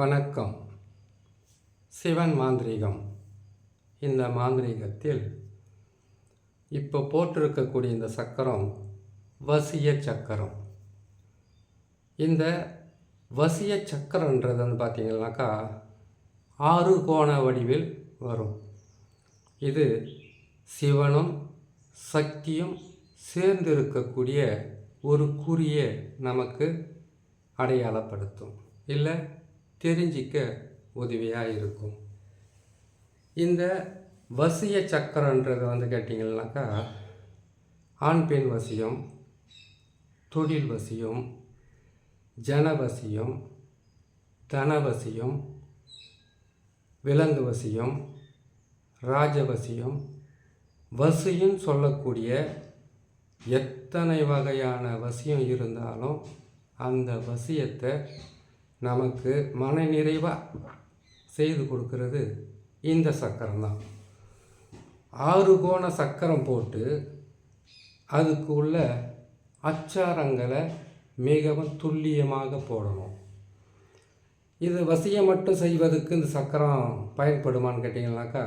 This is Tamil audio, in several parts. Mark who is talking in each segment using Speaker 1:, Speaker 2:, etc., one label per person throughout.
Speaker 1: வணக்கம். சிவன் மாந்திரீகம். இந்த மாந்திரீகத்தில் இப்போ போட்டிருக்கக்கூடிய இந்த சக்கரம் வசிய சக்கரம். இந்த வசிய சக்கரன்றது வந்து பார்த்தீங்கன்னாக்கா ஆறு கோண வடிவில் வரும். இது சிவனும் சக்தியும் சேர்ந்து இருக்கக்கூடிய ஒரு குறியை நமக்கு அடையாளப்படுத்தும். இல்லை? தெரிஞ்சிக்க உதவியாக இருக்கும் இந்த வசிய சக்கரன்றது வந்து கேட்டிங்கன்னாக்கா ஆண் பெண் வசியம் தொழில் வசியம் ஜனவசியம் தனவசியம் விலங்கு வசியம் ராஜவசியம் வசியம் சொல்லக்கூடிய எத்தனை வகையான வசியம் இருந்தாலும் அந்த வசியத்தை நமக்கு மன நிறைவாக செய்து கொடுக்கறது இந்த சக்கரம் தான் ஆறு கோண சக்கரம் போட்டு அதுக்கு உள்ள அச்சாரங்களை மிகவும் துல்லியமாக போடணும். இது வசியம் மட்டும் செய்வதற்கு இந்த சக்கரம் பயன்படுமான்னு கேட்டிங்கனாக்கா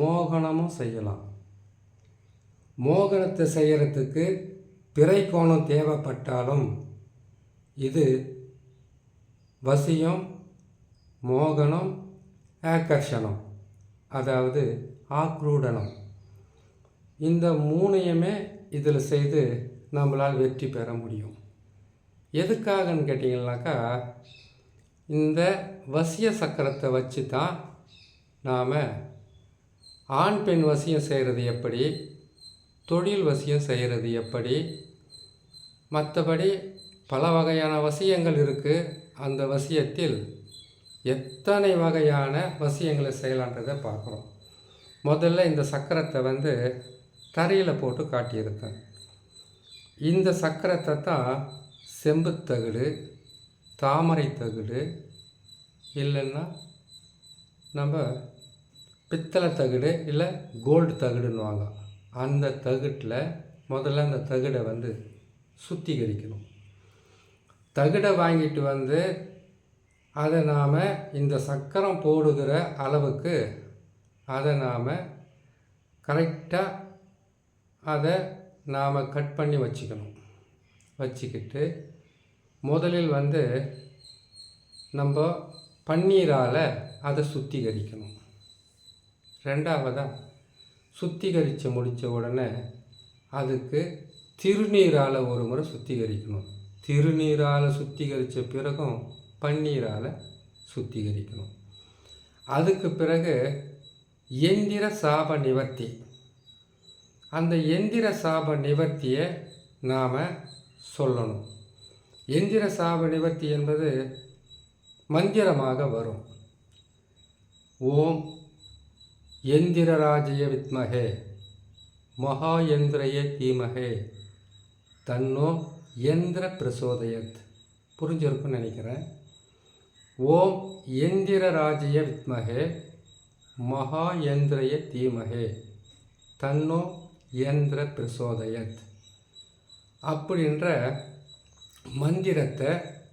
Speaker 1: மோகனமும் செய்யலாம். மோகனத்தை செய்கிறதுக்கு பிறை கோணம் தேவைப்பட்டாலும் இது வசியம் மோகனம் ஆக்கர்ஷணம் அதாவது ஆக்ரூடனம். இந்த மூணையுமே இதில் செய்து நம்மளால் வெற்றி பெற முடியும். எதுக்காகன்னு கேட்டிங்கனாக்கா இந்த வசிய சக்கரத்தை வச்சு தான் நாம் ஆண் பெண் வசியம் செய்கிறது எப்படி தொழில் வசியம் செய்கிறது எப்படி மற்றபடி பல வகையான வசியங்கள் இருக்குது அந்த வசியத்தில் எத்தனை வகையான வசியங்களை செய்யலான்றதை பார்க்குறோம் முதல்ல இந்த சக்கரத்தை வந்து தரையில் போட்டு காட்டியிருக்கேன். இந்த சக்கரத்தை தான் செம்புத்தகுடு தாமரை தகுடு இல்லைன்னா நம்ம பித்தளை தகுடு இல்லை கோல்டு தகுடுன்னுவாங்க. அந்த தகுட்டில் முதல்ல அந்த தகுடை வந்து சுத்திகரிக்கணும். தகுடை வாங்கிட்டு வந்து அதை நாம் இந்த சக்கரம் போடுகிற அளவுக்கு அதை நாம் கரெக்டாக அதை நாம் கட் பண்ணி வச்சுக்கணும். வச்சுக்கிட்டு முதலில் வந்து நம்ம பன்னீரால் அதை சுத்திகரிக்கணும். ரெண்டாவதாக சுத்திகரித்து முடித்த உடனே அதுக்கு திருநீரால் ஒரு முறை சுத்திகரிக்கணும். திருநீரால் சுத்திகரித்த பிறகும் பன்னீரால் சுத்திகரிக்கணும். அதுக்கு பிறகு எந்திர சாப நிவர்த்தி. அந்த எந்திர சாப நிவர்த்தியை நாம் சொல்லணும். எந்திர சாப நிவர்த்தி என்பது மந்திரமாக வரும். ஓம் எந்திரராஜய வித்மகே மகாயந்திரய தீமகே தன்னோ எந்திர பிரசோதயத். புரிஞ்சிருக்குன்னு நினைக்கிறேன். ஓம் எந்திரராஜய வித்மகே மகாயந்திரய தீமகே தன்னோ எந்திர பிரசோதயத். அப்படின்ற மந்திரத்தை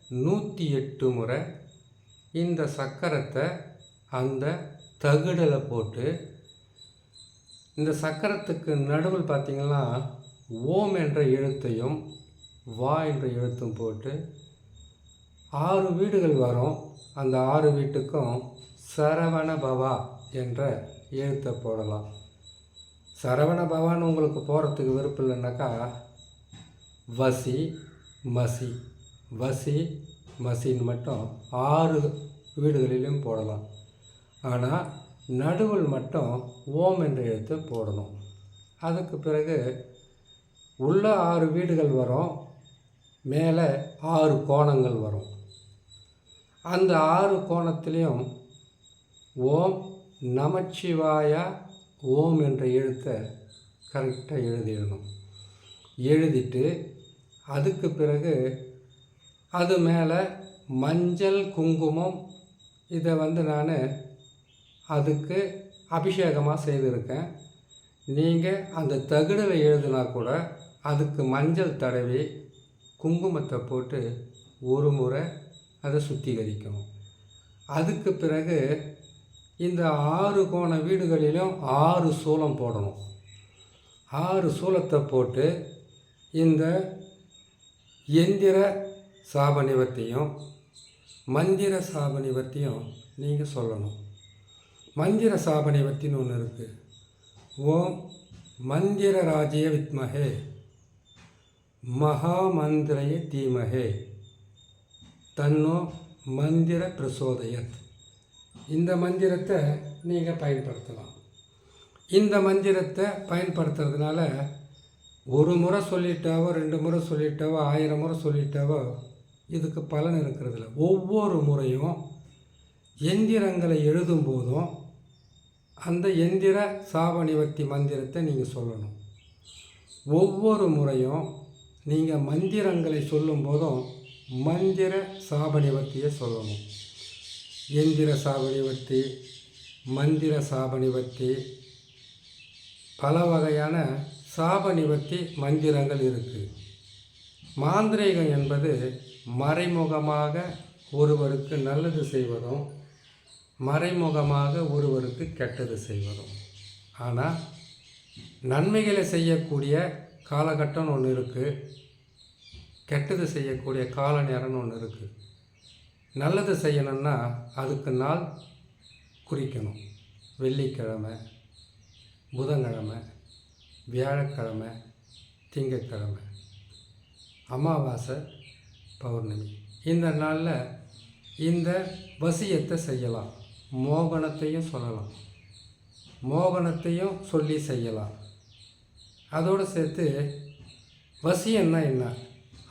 Speaker 1: நூற்றி எட்டு முறை இந்த சக்கரத்தை அந்த தகுடில் போட்டு இந்த சக்கரத்துக்கு நடுவில் பார்த்திங்கன்னா ஓம் என்ற எழுத்தையும் வா என்ற எழுத்தும் போட்டு ஆறு வீடுகள் வரும். அந்த ஆறு வீட்டுக்கும் சரவண பவா என்ற எழுத்தை போடலாம். சரவண பவான்னு உங்களுக்கு போகிறதுக்கு விருப்பம் இல்லைன்னாக்கா வசி மசி வசி மசின்னு மட்டும் ஆறு வீடுகளிலும் போடலாம். ஆனால் நடுவில் மட்டும் ஓம் என்ற எழுத்து போடணும். அதுக்கு பிறகு உள்ள ஆறு வீடுகள் வரும். மேலே ஆறு கோணங்கள் வரும். அந்த ஆறு கோணத்துலேயும் ஓம் நமச்சிவாயா ஓம் என்ற எழுத்தை கரெக்டாக எழுதிடணும். எழுதிட்டு அதுக்கு பிறகு அது மேலே மஞ்சள் குங்குமம் இதை வந்து நான் அதுக்கு அபிஷேகமாக செய்திருக்கேன். நீங்கள் அந்த தகுடில் எழுதினா கூட அதுக்கு மஞ்சள் தடவி குங்குமத்தை போட்டு ஒரு முறை அதை சுத்திகரிக்கணும் அதுக்கு பிறகு இந்த ஆறு கோண வீடுகளிலும் ஆறு சூளம் போடணும். ஆறு சூளத்தை போட்டு இந்த எந்திர சாப நிவர்த்தியும் மந்திர சாப நிவர்த்தியும் நீங்கள் சொல்லணும். மந்திர சாப நிவர்த்தின்னு ஒன்று இருக்குது ஓம் மந்திர ராஜய வித்மகே மகாமந்திரய தீமகே. தன்னோ மந்திர பிரசோதயத். இந்த மந்திரத்தை நீங்கள் பயன்படுத்தலாம். இந்த மந்திரத்தை பயன்படுத்துறதுனால ஒரு முறை சொல்லிட்டாவோ ரெண்டு முறை சொல்லிட்டாவோ ஆயிரம் முறை சொல்லிட்டாவோ இதுக்கு பலன் இருக்கிறதில்ல. ஒவ்வொரு முறையும் எந்திரங்களை எழுதும் போதும் அந்த எந்திர சாப நிவர்த்தி மந்திரத்தை நீங்கள் சொல்லணும். ஒவ்வொரு முறையும் நீங்கள் மந்திரங்களை சொல்லும் போதும் மந்திர சாப நிவர்த்தியை சொல்லணும். எந்திர சாப நிவர்த்தி மந்திர சாப நிவர்த்தி பல வகையான சாப நிவர்த்தி மந்திரங்கள் இருக்குது மாந்திரீகம் என்பது மறைமுகமாக ஒருவருக்கு நல்லது செய்வதும் மறைமுகமாக ஒருவருக்கு கெட்டது செய்வதும். ஆனால் நன்மைகளை செய்யக்கூடிய காலகட்டம்னு ஒன்று இருக்குது கெட்டது செய்யக்கூடிய கால நேரம்னு ஒன்று இருக்குது நல்லது செய்யணும்னா அதுக்கு நாள் குறிக்கணும். வெள்ளிக்கிழமை புதன்கிழமை வியாழக்கிழமை திங்கட்கிழமை அமாவாசை பௌர்ணமி. இந்த நாளில் இந்த வசியத்தை செய்யலாம். மோகனத்தையும் சொல்லலாம். மோகனத்தையும் சொல்லி செய்யலாம். அதோடு சேர்த்து வசியம்னா என்ன?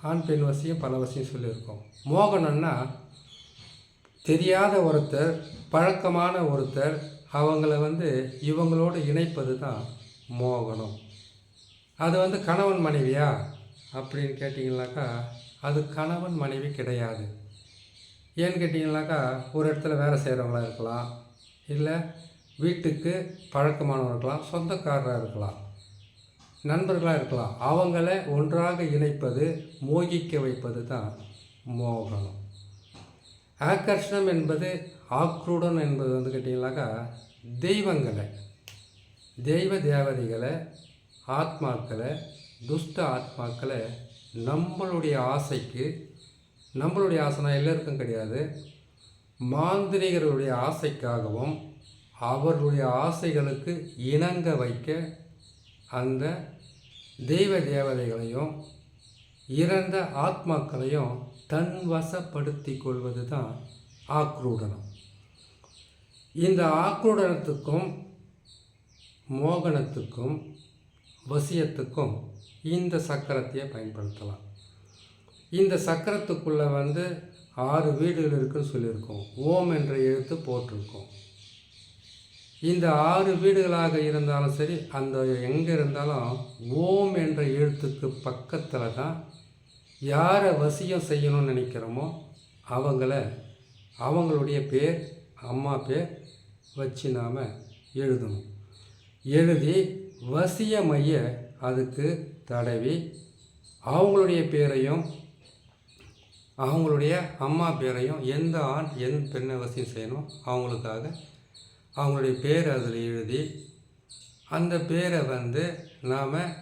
Speaker 1: ஆண் பெண் வசியம் பல வசியம் சொல்லியிருக்கோம். மோகனம்னா தெரியாத ஒருத்தர் பழக்கமான ஒருத்தர் அவங்கள வந்து இவங்களோடு இணைப்பது தான் மோகனம். அது வந்து கணவன் மனைவியா? அப்படின்னு கேட்டிங்கனாக்கா அது கணவன் மனைவி கிடையாது. ஏன்னு கேட்டிங்கனாக்கா ஒரு இடத்துல வேலை செய்கிறவங்களா இருக்கலாம் இல்லை வீட்டுக்கு பழக்கமானவர்களாம் இருக்கலாம் சொந்தக்காரராக இருக்கலாம். நண்பர்களாக இருக்கலாம். அவங்கள ஒன்றாக இணைப்பது மோகிக்க வைப்பது தான் மோகனம். ஆக்கர்ஷணம் என்பது ஆக்ரூடன் என்பது வந்து கேட்டிங்கனாக்கா தெய்வங்களை தெய்வ தேவதைகளை ஆத்மாக்களை துஷ்ட ஆத்மாக்களை நம்மளுடைய ஆசைக்கு நம்மளுடைய ஆசைனா எல்லாருக்கும் கிடையாது மாந்திரிகர்களுடைய ஆசைக்காகவும் அவர்களுடைய ஆசைகளுக்கு இணங்க வைக்க அந்த தெய்வ தேவதைகளையும் இறந்த ஆத்மாக்களையும் தன் வசப்படுத்தி கொள்வது தான் ஆக்ரூடனம். இந்த ஆக்ரூடனத்துக்கும் மோகனத்துக்கும் வசியத்துக்கும் இந்த சக்கரத்தையே பயன்படுத்தலாம். இந்த சக்கரத்துக்குள்ளே வந்து ஆறு வீடுகள் இருக்குன்னு சொல்லியிருக்கோம். ஓம் என்ற எழுத்து போட்டிருக்கோம். இந்த ஆறு வீடுகளாக இருந்தாலும் சரி அந்த எங்கே இருந்தாலும் ஓம் என்ற எழுத்துக்கு பக்கத்தில் தான் யாரை வசியம் செய்யணும்னு நினைக்கிறோமோ அவங்கள அவங்களுடைய பேர் அம்மா பேர் வச்சு நாம் எழுதணும். எழுதி வசிய மைய அதுக்கு தடவி அவங்களுடைய பேரையும் அவங்களுடைய அம்மா பேரையும் எந்த ஆண் எந்த பெண்ணை வசியம் செய்யணும் அவங்களுக்காக அவங்களுடைய பேர் அதில் எழுதி அந்த பேரை வந்து நாம்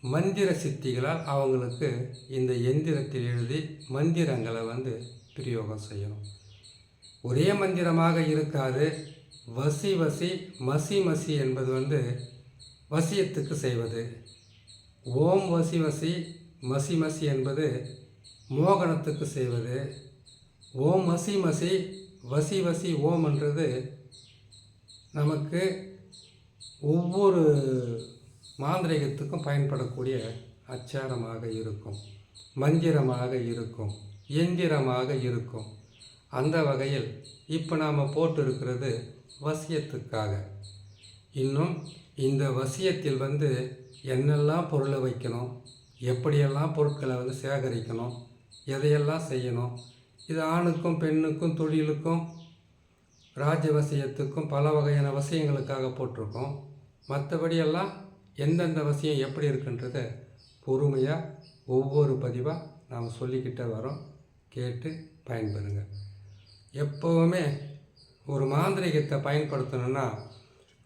Speaker 1: மந்திர சித்திகளால் அவங்களுக்கு இந்த எந்திரத்தில் எழுதி மந்திரங்களை வந்து பிரயோகம் செய்யணும். ஒரே மந்திரமாக இருக்காது. வசி வசி மசி மசி என்பது வந்து வசியத்துக்கு செய்வது. ஓம் வசி வசி மசி மசி என்பது மோகனத்துக்கு செய்வது. ஓம் மசி மசி வசி வசி ஓம் என்றது நமக்கு ஒவ்வொரு மாந்திரிகத்துக்கும் பயன்படக்கூடிய அச்சாரமாக இருக்கும் மந்திரமாக இருக்கும் எந்திரமாக இருக்கும். அந்த வகையில் இப்போ நாம் போட்டிருக்கிறது வசியத்துக்காக. இன்னும் இந்த வசியத்தில் வந்து என்னெல்லாம் பொருளை வைக்கணும் எப்படியெல்லாம் பொருட்களை வந்து சேகரிக்கணும் எதையெல்லாம் செய்யணும் இது ஆணுக்கும் பெண்ணுக்கும் தொழிலுக்கும் ராஜ்ய வசியத்துக்கும் பல வகையான வசியங்களுக்காக போட்டிருக்கோம். மற்றபடியெல்லாம் எந்தெந்த வசியம் எப்படி இருக்குன்றத பொறுமையாக ஒவ்வொரு பதிவாக நாம் சொல்லிக்கிட்டே வரோம். கேட்டு பயன்பெறுங்க. எப்போவுமே ஒரு மாந்திரிகத்தை பயன்படுத்தணும்னா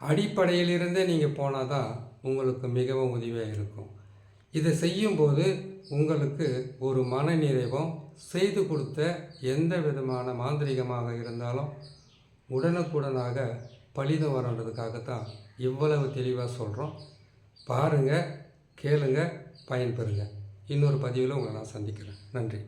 Speaker 1: அடிப்படையிலிருந்தே நீங்கள் போனால் தான் உங்களுக்கு மிகவும் உதவியாக இருக்கும். இதை செய்யும்போது உங்களுக்கு ஒரு மனநிறைவும் செய்து கொடுத்த எந்த விதமான மாந்திரிகமாக இருந்தாலும் உடனுக்குடனாக பலிதம் வரன்றதுக்காகத்தான் இவ்வளவு தெளிவாக சொல்கிறோம் பாருங்கள் கேளுங்க பயன்பெறுங்க. இன்னொரு பதிவில் உங்களை நான் சந்திக்கிறேன். நன்றி.